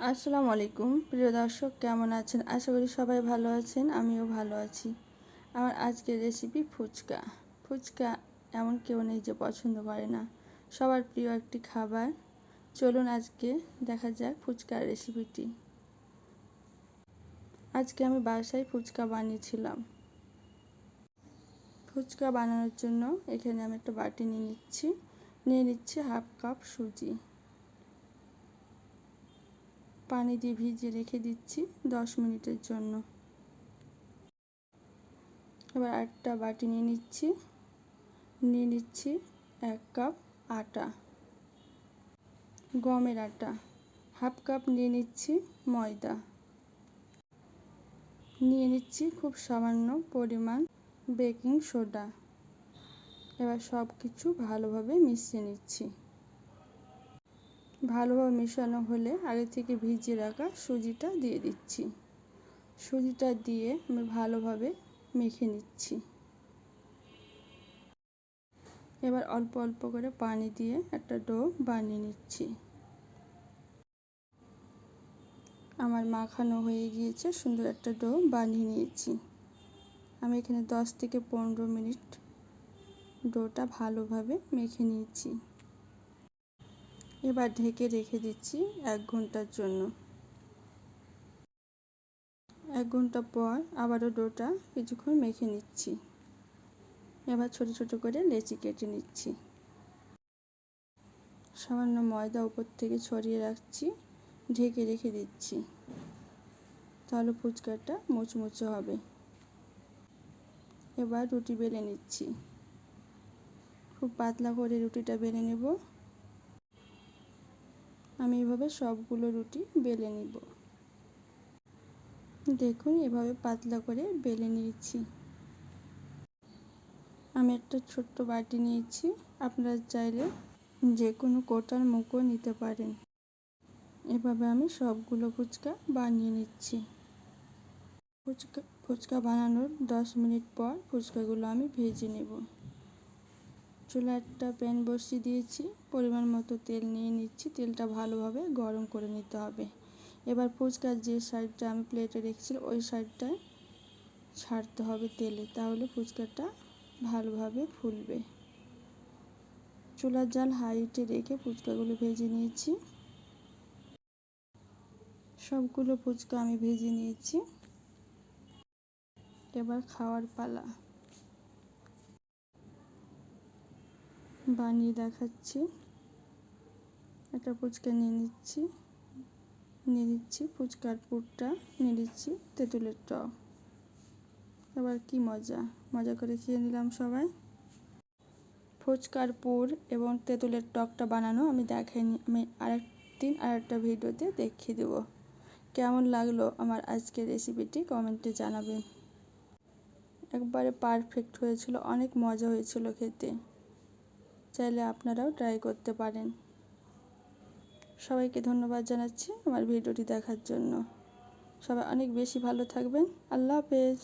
আসসালামু আলাইকুম। প্রিয় দর্শক, কেমন আছেন? আশা করি সবাই ভালো আছেন, আমিও ভালো আছি। আমার আজকের রেসিপি ফুচকা। ফুচকা এমন কেউ নেই যে পছন্দ করে না। সবার প্রিয় একটি খাবার। চলুন আজকে দেখা যাক ফুচকার রেসিপিটি আজকে আমি বাসায় ফুচকা বানিয়েছিলাম। ফুচকা বানানোর জন্য এখানে আমি একটা বাটি নিয়ে নিচ্ছি। নিয়ে নিচ্ছি হাফ কাপ সুজি। পানি দিয়ে ভিজিয়ে রেখে দিচ্ছি দশ মিনিটের জন্য। এবার একটা বাটি নিয়ে নিচ্ছি। নিয়ে নিচ্ছি এক কাপ আটা, গমের আটা, হাফ কাপ নিয়ে নিচ্ছি ময়দা। নিয়ে নিচ্ছি খুব সামান্য পরিমাণ বেকিং সোডা। এবার সব কিছু ভালোভাবে মিশিয়ে নিচ্ছি। ভালোভাবে মেশানো হলে আগে থেকে ভিজিয়ে রাখা সুজিটা দিয়ে দিচ্ছি। সুজিটা দিয়ে আমি ভালোভাবে মেখে নিচ্ছি। এবার অল্প অল্প করে পানি দিয়ে একটা ডো বানিয়ে নিচ্ছি। আমার মাখানো হয়ে গিয়েছে, সুন্দর একটা ডো বানিয়ে নিয়েছি। আমি এখানে দশ থেকে পনেরো মিনিট ডোটা ভালোভাবে মেখে নিয়েছি। এবার ঢেকে রেখে দিচ্ছি এক ঘণ্টার জন্য। এক ঘণ্টা পর আবারও ডোটা কিছুক্ষণ মেখে নিচ্ছি। এবার ছোট ছোট করে লেচি কেটে নিচ্ছি। সামান্য ময়দা উপর থেকে ছড়িয়ে রাখছি, ঢেকে রেখে দিচ্ছি। তাহলে ফুচকাটা মুচমুচে হবে। এবার রুটি বেলে নিচ্ছি। খুব পাতলা করে রুটিটা বেলে নেব। আমি এভাবে সবগুলো রুটি বেলে নিব। দেখুন, এভাবে পাতলা করে বেলে নিয়েছি। আমি একটা ছোট্ট বাটি নিয়েছি। আপনারা চাইলে যে কোনো কোটার মুখও নিতে পারেন। এভাবে আমি সবগুলো ফুচকা বানিয়ে নিচ্ছি। ফুচকা ফুচকা বানানোর দশ মিনিট পর ফুচকাগুলো আমি ভেজে নেব। চুলা একটা প্যান বসিয়ে দিয়েছি। পরিমাণ মতো তেল নিয়ে নিচ্ছি। তেলটা ভালোভাবে গরম করে নিতে হবে। এবার ফুচকার যে সাইডটা আমি প্লেটে রেখেছিলাম, ওই সাইডটায় ছাড়তে হবে তেলে। তাহলে ফুচকাটা ভালোভাবে ফুলবে। চুলার জাল হাইটে রেখে ফুচকাগুলো ভেজে নিয়েছি। সবগুলো ফুচকা আমি ভেজে নিয়েছি। এবার খাওয়ার পালা। বানিয়ে দেখাচ্ছি। একটা ফুচকা নিয়ে নিচ্ছি। নিয়ে নিচ্ছি ফুচকার পুরটা, নিয়ে নিচ্ছি তেঁতুলের টক। এবার কি মজা? মজা করে খেয়ে নিলাম সবাই। ফুচকার পুর এবং তেঁতুলের টকটা বানানো আমি দেখাইনি। আমি আরেক দিন আরেকটা ভিডিওতে দেখিয়ে দেব। কেমন লাগল আমার আজকের রেসিপিটি কমেন্টে জানাবেন। একবারে পারফেক্ট হয়েছিল, অনেক মজা হয়েছিল খেতে। চাইলে আপনারাও ট্রাই করতে পারেন। সবাইকে ধন্যবাদ জানাচ্ছি আমার ভিডিওটি দেখার জন্য। সবাই অনেক বেশি ভালো থাকবেন। আল্লাহ হাফেজ।